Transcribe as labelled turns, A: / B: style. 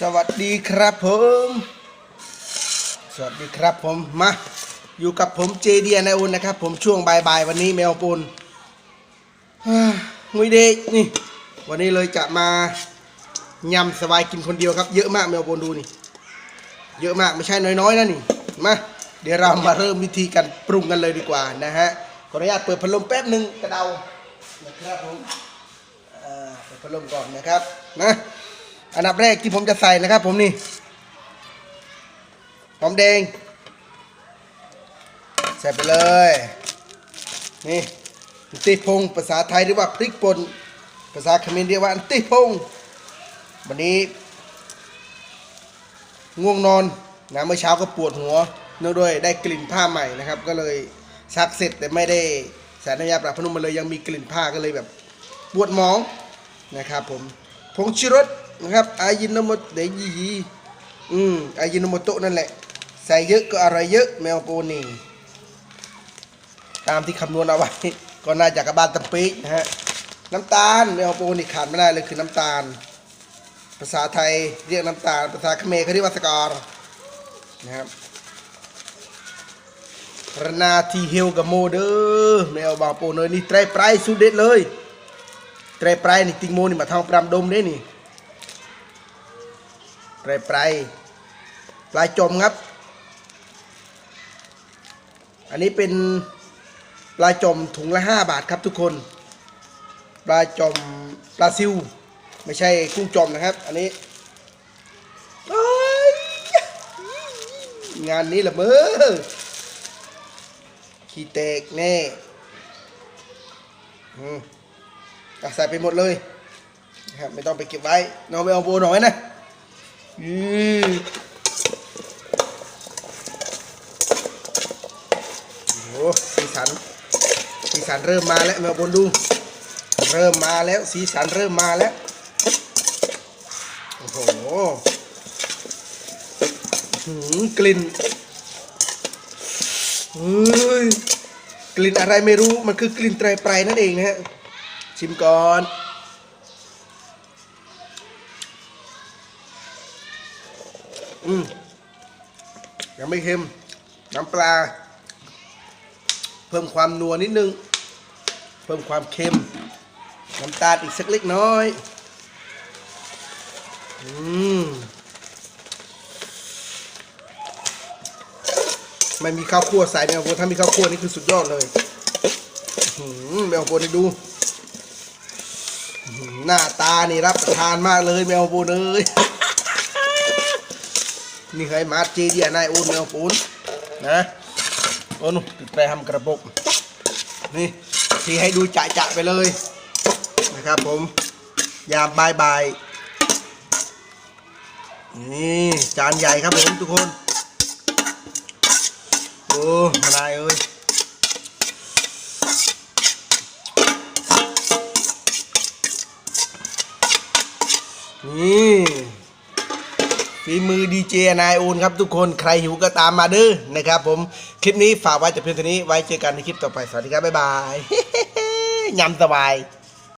A: สวัสดีครับผม สวัสดีครับผม มาอยู่กับผมเจเดียนายอุนนะครับ ผมช่วงบ่ายๆวันนี้แมวปูนงุยเด็กนี่ วันนี้เลยจะมายำสบายกินคนเดียวครับ เยอะมากแมวปูนดูนี่ เยอะมากไม่ใช่น้อยๆนะนี่ มาเดี๋ยวเรามาเริ่มวิธีการปรุงกันเลยดีกว่านะฮะ ขออนุญาตเปิดพัดลมแป๊บหนึ่งกระเดานะครับผมอ่าเปิดพัดลมก่อนนะครับนะ อันดับแรกที่ผมจะใส่นะครับ ผมนี่หอมแดงใส่ไปเลย นี่อันติพงภาษาไทยเรียกว่าพริกป่นภาษาเขมรเรียกว่าอันติพงวันนี้ ง่วงนอนนะเมื่อเช้าก็ปวดหัวเนื่องด้วยได้กลิ่นผ้าใหม่นะครับ ก็เลยซักเสร็จแต่ไม่ได้ใส่น้ำยาปรับผ้านุ่มมาเลยยังมีกลิ่นผ้าก็เลยแบบปวดหมองนะครับผม ผงชูรสนะครับอายินโนโมโตเดยียีอืมอายินโนโมโตนั่นแหละ ใส่เยอะก็อร่อยเยอะแมวโปนี่ตามที่คำนวณเอาไว้ก็น่าจะกระบาลตะปินะฮะน้ำตาลแมวโปนี่ขาดไม่ได้เลยคือน้ำตาล ภาษาไทยเรียกน้ำตาล ภาษาเขมรเขาเรียกว่าสกอร์นะครับรนาทีเฮลกับโมเดอร์ไม่เอาบางโปเนยนี่ ไตรไพรสุดเด็ดเลยนี่ติงโมนี่มาทางปรำดมได้นี่ไตรไพรปลายจมครับ อันนี้เป็นปลาจมถุงละ 5 บาทครับทุกคน ปลาจมปลาซิว ไม่ใช่กุ้งจมนะครับ อันนี้งานนี้ละเมอขี้เตกแน่อื ใส่ไปหมดเลยนะครับไม่ต้องไปเก็บไว้น้องไปเอาโบหน่อยนะอือโอ้สีสัน สีสันเริ่มมาแล้วมวบนดู เริ่มมาแล้วสีสันเริ่มมาแล้วโอ้โหหืมกลิ่นเฮ้ยกลิ่นอะไรไม่รู้มันคือกลิ่นไตรไพรนั่นเองนะฮะ ชิมก่อนอืมยังไม่เค็ม น้ำปลา เพิ่มความนัวนิดนึง เพิ่มความเค็ม น้ำตาลอีกสักเล็กน้อย อืม ไม่มีข้าวคั่วใส่แมวโบถ้ามีข้าวคั่วนี่คือสุดยอดเลย อื้อหือแมวโบนี่ดู หน้าตานี่รับประทานมากเลยแมวโบเลยนี่เคยมาเจเดียนายโอนแมวปูนนะโอ้นุติดไปทำกระบอกนี่ที่ให้ดูจ่าๆไปเลยนะครับผมยามบายบายนี่จานใหญ่ครับผมทุกคนโอ้มาได้เอ้ย นี่ฝีมือดีเจนายอูนครับทุกคนใครหิวก็ตามมาเด้อนะครับ ผมคลิปนี้ฝากไว้แต่เพียงเท่านี้ไว้เจอกันในคลิปต่อไปสวัสดีครับบ๊ายบายยำสบาย